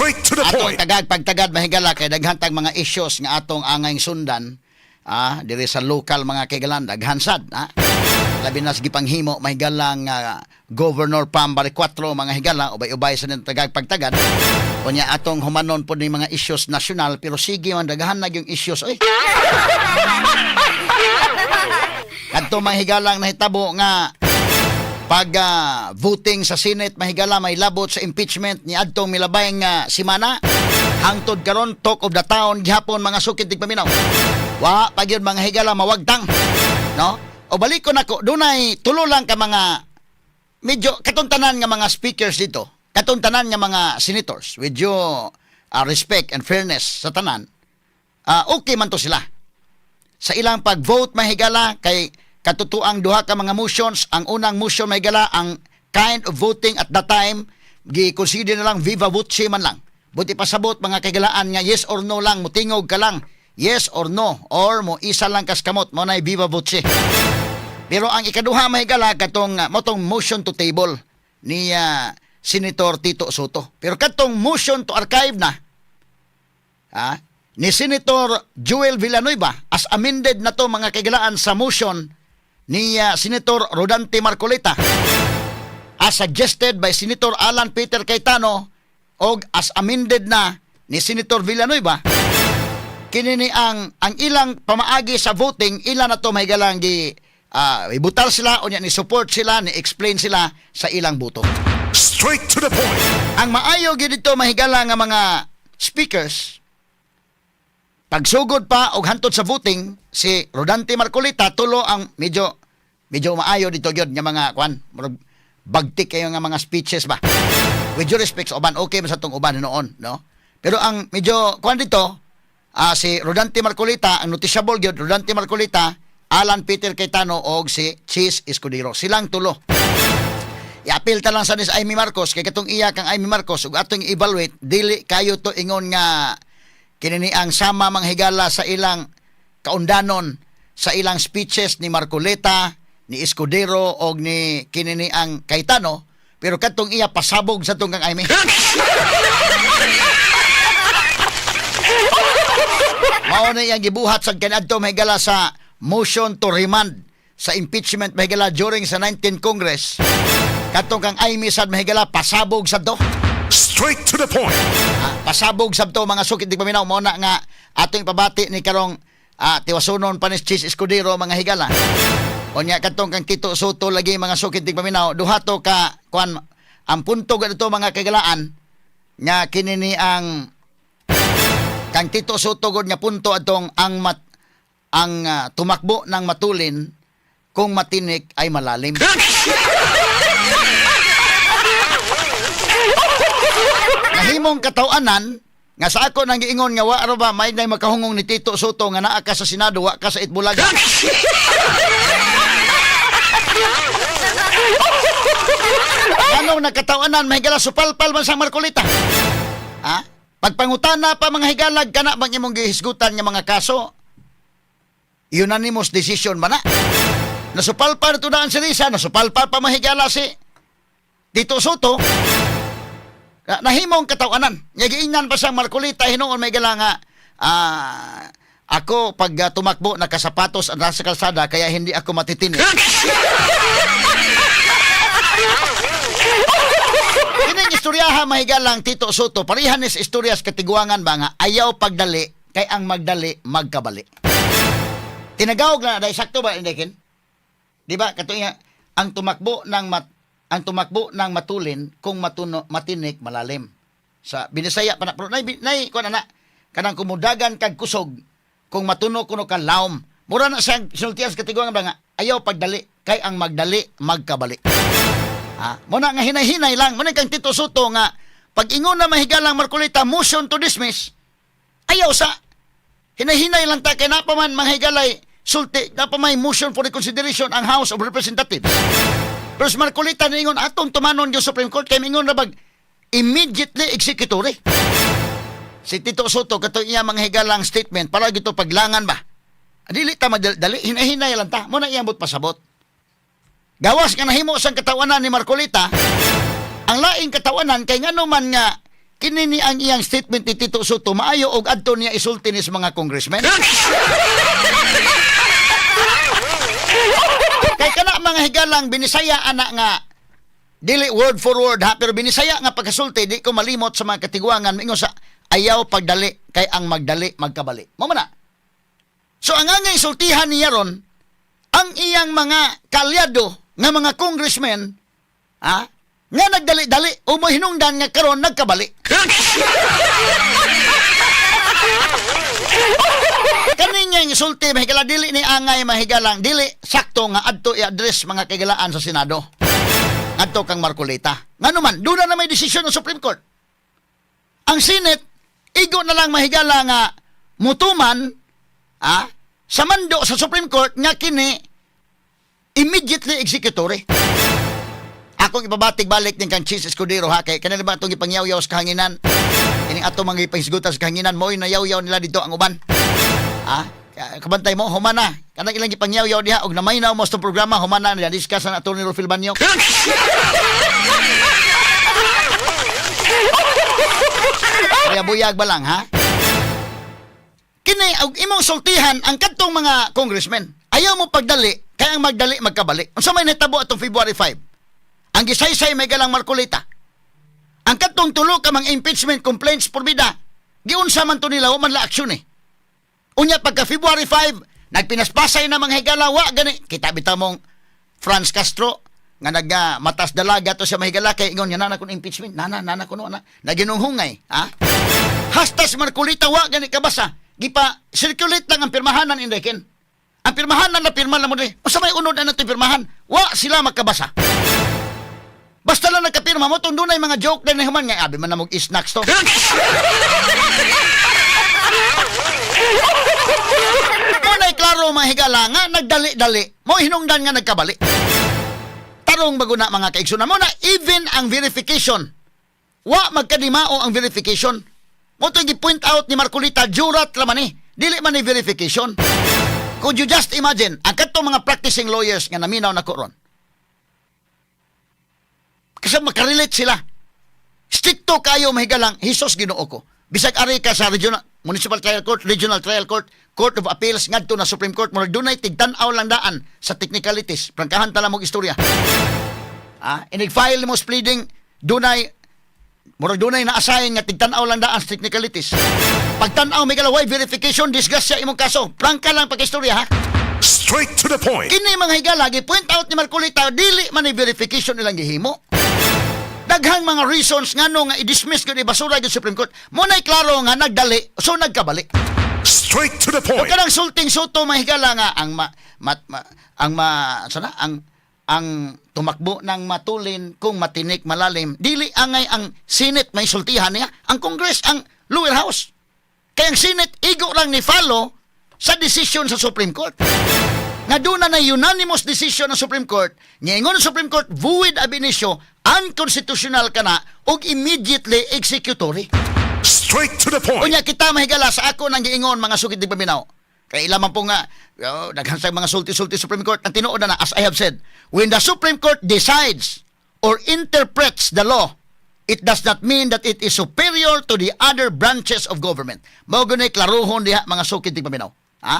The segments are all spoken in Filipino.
Straight to the atong point. tagag pagtagad mahigala kay daghang tag mga issues nga atong angay sundan ah diri sa local mga kaigalan daghan sad ah labi na sige panghimo mahigala nga governor Pambari 4 mga higala ubay-ubay sa nang tagag pagtagad. Unya atong humanon po ni mga issues national pero sige man daghan na yung issues oy. Kadto mahigalang nahitabo nga pag ah, voting sa Senate mahigala may labot sa impeachment ni adtong milabay nga simana hangtod karon talk of the town gihapon mga sukit tig paminaw wa pag yun mga higala mawagtang. No? O balik ko nako dunay tulo lang ka mga medyo katuntanan nga mga speakers dito. Katuntanan nga mga senators. With due ah, respect and fairness sa tanan. Ah, okay man to sila. Sa ilang pag-vote mahigala kay katutuang duha ka mga motions. Ang unang motion mahigala ang kind of voting at that time gi-consider na lang viva voce man lang. Buti pasabot mga kagalaan nga yes or no lang mutingog ka lang. Yes or no or mo isa lang kas kamot mo na viva voce. Pero ang ikaduha mahigala katong uh, motong motion to table ni ah, Senator Tito Soto. Pero katong motion to archive na ha, ni Senator Joel Villanueva as amended na to mga kagalaan sa motion ni ah, Senator Rodante Marcoleta as suggested by Senator Alan Peter Cayetano o as amended na ni Senator Villanueva kini ni ang ang ilang pamaagi sa voting ila na to mahigalang gi ah, ibutal sila o ni support sila ni explain sila sa ilang boto Straight to the point. ang maayo gyud dito mahigala nga mga speakers pagsugod pa og hantod sa voting si Rodante Marcolita tulo ang medyo medyo maayo dito gyud nga mga kwan murag bagtik kayo nga mga speeches ba? With due respect sa uban okay man sa tong uban noon no? Pero ang medyo kwan dito ah, si Rodante Marcolita ang noticeable gyud Rodante Marcolita Alan Peter Cayetano og si Cheese Escudero. Silang tulo. I-appeal ta lang sa ni Amy Marcos kay katong iya kang Amy Marcos ug atong evaluate dili kayo to ingon nga kinini ang sama manghigala sa ilang kaundanon sa ilang speeches ni Marcoleta ni Escudero og ni kinini ang Cayetano pero katong iya pasabog sa tong kang Amy Mao na iyang gibuhat sa kanadto mahigala sa motion to remand sa impeachment mahigala during sa 19th Congress. Katong kang Amy sad mahigala pasabog sa to. Straight to the point. Ah, pasabog sa to mga sukit di paminaw mo na nga ating pabati ni karong ah, tiwasunon pa ni Chis Escudero mga higala. Unya katong kang Tito Soto lagi mga sukit di paminaw duha to ka kwan ang punto gadto mga kagalaan nga kinini ang kang Tito Soto gud nga punto atong ang mat ang ah, tumakbo ng matulin kung matinik ay malalim. Nahimong katawanan nga sa ako nang giingon nga wa ba may nay makahungong ni Tito Soto nga naa ka sa Senado wa ka sa Itbulaga. Anong nakatawanan mahigala supalpal man sa Marcolita? Ha? Pagpangutana pa mga higalag kana bang imong gihisgutan nga mga kaso? Unanimous decision man na. Nasupalpal to daan si Risa, nasupalpal pa mahigala si Tito Soto. Na- nahimong katawanan. Nga giingnan pa siyang Marcolita hinuon may gala nga ah, ako pag ah, tumakbo nakasapatos ang sa kalsada kaya hindi ako matitinig. Kining istoryaha mahigalang Tito Soto parihan is istoryas katiguangan nga ayaw pagdali kay ang magdali magkabali. Tinagawag na dahil sakto ba hindi kin? Di ba katuya ang tumakbo ng mat ang tumakbo ng matulin kung matuno matinik malalim. Sa Binisaya pa na pero nay nay ko na na kanang kumudagan kag kusog kung matuno kuno ka laom. Mura na siyang sultias katiguangan nga ayaw pagdali kay ang magdali magkabali. Ha? Muna nga hinay-hinay lang. Muna kang Tito Soto nga pag ingon na mahigalang Marcolita motion to dismiss, ayaw sa hinay-hinay lang ta kay napaman mahigalay sulti napamay motion for reconsideration ang House of Representatives. Pero si Marcolita ningon atong tumanon yung Supreme Court kay mingon na bag immediately executory. Si Tito Soto kato iya mga higalang statement para gito paglangan ba. Dili ta madali hinay-hinay lang ta. Muna iyambot pasabot. Gawas nga nahimo sang katawanan ni Marcolita, ang laing katawanan kay ngano man nga kini ni ang iyang statement ni Tito Soto maayo og adto niya isulti ni sa mga congressmen. Kay kana mga higalang binisaya ana nga dili word for word ha pero binisaya nga pagkasulti di ko malimot sa mga katiguangan mingo sa ayaw pagdali kay ang magdali magkabali. Mao na. So ang angay sultihan niya ron ang iyang mga kalyado nga mga congressmen ha nga nagdali-dali o mo hinungdan nga karon nagkabali. Kaninya yung sulti mahigala dili ni angay mahigalang dili sakto nga adto i-address mga kagalaan sa Senado. Adto kang Marcolita. Ngano man, doon na may desisyon ng Supreme Court. Ang Senate igo na lang mahigala nga mutuman ah, sa mando sa Supreme Court nga kini immediately executory. Akong ipabatig balik din kang Chis Escudero ha kay kanila ba itong ipangyaw-yaw sa kahanginan. Ining ato mga ipahisgutan sa kahanginan mo nayaw-yaw nila dito ang uban. Ha? Kabantay mo, humana. Kanang ilang ipangyaw-yaw diha og namay na mo sa programa humana na discuss ang attorney Rufil Banyo. Kaya buyag ba lang, ha? Kini, imong sultihan ang kadtong mga congressmen. Ayaw mo pagdali, kaya ang magdali magkabali. Unsa may natabo atong February 5? Ang gisaysay may galang Marcolita. Ang kadtong tulo ka mga impeachment complaints porbida. Giunsa man to nila man la aksyon eh. Unya pagka February 5, nagpinaspasay na mga higala wa gani. Kita bitaw mong Franz Castro nga nag matas dalaga to sa mahigala kay ingon nga nana kun impeachment nana nana kuno na naginunghungay ha hastas Marcolita wa gani kabasa gipa circulate lang ang pirmahanan indekin ang pirmahanan na pirma lang mo di usa may unod na nato pirmahan? Wa sila makabasa basta lang nagkapirma mo tong dunay mga joke din human nga abi man na mog snacks to. Muna'y klaro mga higala nga nagdali-dali. Mo hinungdan nga nagkabali. Tarong bago na mga kaigsunan mo na even ang verification. Wa magkadimao ang verification. Mo to gi-point out ni Marcolita jurat laman ni. Dili man ni verification could you just imagine ang katong mga practicing lawyers nga naminaw na ko ron kasi makarelate sila. Stricto kayo mahigalang hisos ginoo ko. Bisag ari ka sa regional municipal trial court regional trial court court of appeals ngadto na supreme court murag dunay tigtan-aw lang daan sa technicalities. Prangkahan tala mong istorya. Ah inig-file mo pleading dunay murag dunay na assign nga tigtan-aw lang daan sa technicalities pagtan-aw may kalaway verification disgrasya imong kaso prangka lang pag-istorya ha Straight to the point. Kini mga higala, point out ni Marcolita, dili man ni verification nilang gihimo. Daghang mga reasons nga no nga i-dismiss ko ni basura yung Supreme Court. Muna'y klaro nga nagdali, so nagkabali. Straight to the point. kanang sulting soto mahigala nga ang ma, mat, ma- ang ma, sana, ang ang tumakbo ng matulin kung matinik malalim dili angay ang Senate may sultihan niya ang Congress ang lower house kaya ang Senate igo lang ni follow sa decision sa Supreme Court nga doon na unanimous decision ng Supreme Court, ngayon ng Supreme Court, void ab initio, unconstitutional ka na, og immediately executory. Straight to the point. Unya kita mahigala sa ako nang giingon mga sugid di paminaw. Kay ilaman po nga oh, mga sulti-sulti Supreme Court ang tinuod na na, as I have said, when the Supreme Court decides or interprets the law, it does not mean that it is superior to the other branches of government. Mao gunay klaruhon diha mga sukid di paminaw. Ha?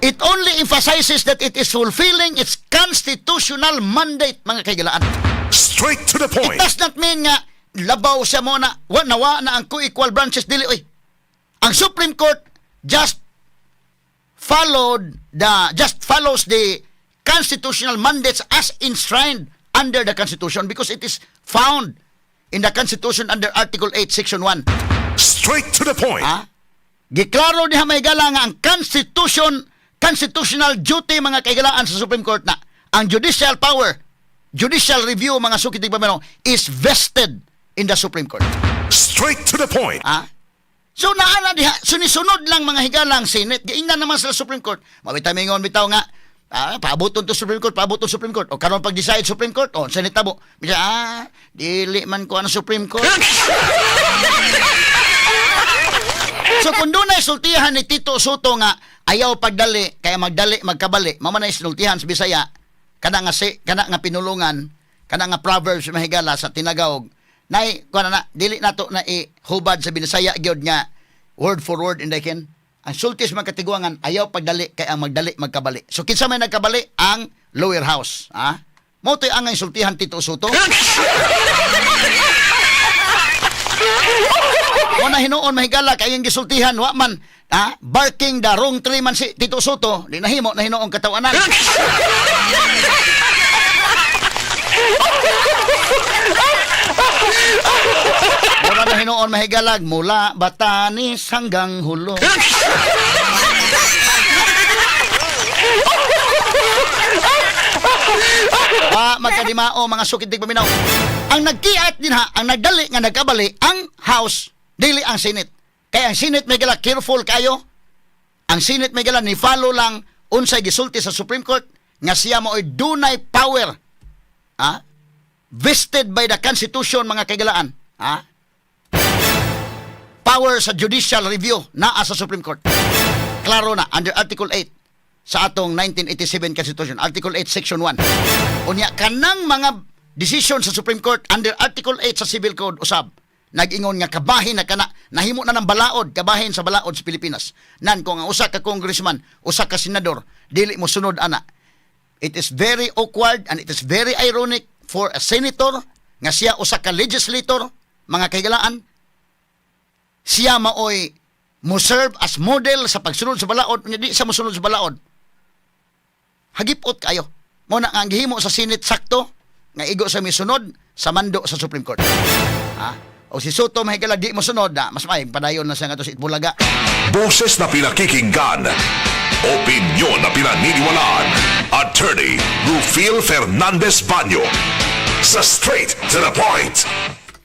It only emphasizes that it is fulfilling its constitutional mandate mga kaigalaan. Straight to the It point. does not mean nga labaw siya mo na wa nawa na ang co-equal branches dili oy. Ang Supreme Court just followed the just follows the constitutional mandates as enshrined under the Constitution because it is found in the Constitution under Article 8 Section 1. Straight to the point. Ha? Giklaro diha may gala nga ang Constitution constitutional duty mga kaigalaan sa Supreme Court na ang judicial power judicial review mga sukit pamilya is vested in the Supreme Court. Straight to the point. Ha? So naana diha sunisunod lang mga higalang Senate giingnan naman sa Supreme Court. Mabita mingon bitaw nga Ah, paabuton to Supreme Court, paabuton Supreme Court. O karon pag decide Supreme Court, o Senate tabo. Bisa ah, dili man ko ang Supreme Court. So kung doon ay sultihan ni Tito Soto nga ayaw pagdali kaya magdali magkabali mama na sultihan sa Bisaya kana nga si kana nga pinulungan kana nga proverbs mahigala sa tinagawog nay kuan na dili nato na ihubad sa Binisaya gyud nga word for word inday ken ang sultis man katiguangan ayaw pagdali kay ang magdali magkabali. So kinsa may nagkabali? Ang lower house ha? Mo to'y ang insultihan Tito Soto mo na hinuon mahigala kay ang gisultihan wa man ha? Barking the wrong tree man si Tito Soto di nahimo na hinuon katawanan Hinuon mahigalag mula Batanis hanggang Hulo. Wa magkadimao mga sukitig paminaw. Ang nagkiat din ha, ang nagdali nga nagkabali ang House, dili ang Senate. Kaya ang Senate may gala careful kayo. Ang Senate may gala ni follow lang unsay gisulti sa Supreme Court nga siya mo dunay power. Ha? vested by the Constitution mga kaigalaan. Ha? Power sa judicial review naa sa Supreme Court. Klaro na under Article 8 sa atong 1987 Constitution, Article 8 Section 1. Unya kanang mga decision sa Supreme Court under Article 8 sa Civil Code usab nag-ingon nga kabahin na kana nahimo na ng balaod kabahin sa balaod sa Pilipinas nan kung ang usa ka congressman usa ka senador dili mo sunod ana it is very awkward and it is very ironic for a senator nga siya usa ka legislator mga kaigalaan siya maoy mo serve as model sa pagsunod sa balaod nya di sa mosunod sa balaod hagipot kayo mo na nga ang gihimo sa Senate sakto nga igo sa misunod sa mando sa Supreme Court ha o si Soto mahigala di mo sunod na mas may padayon na siya nga to sa Itbulaga Boses na pinakikinggan. Opinyon na pinaniniwalaan. Attorney Rufil Fernandez Banyo. Sa straight to the point.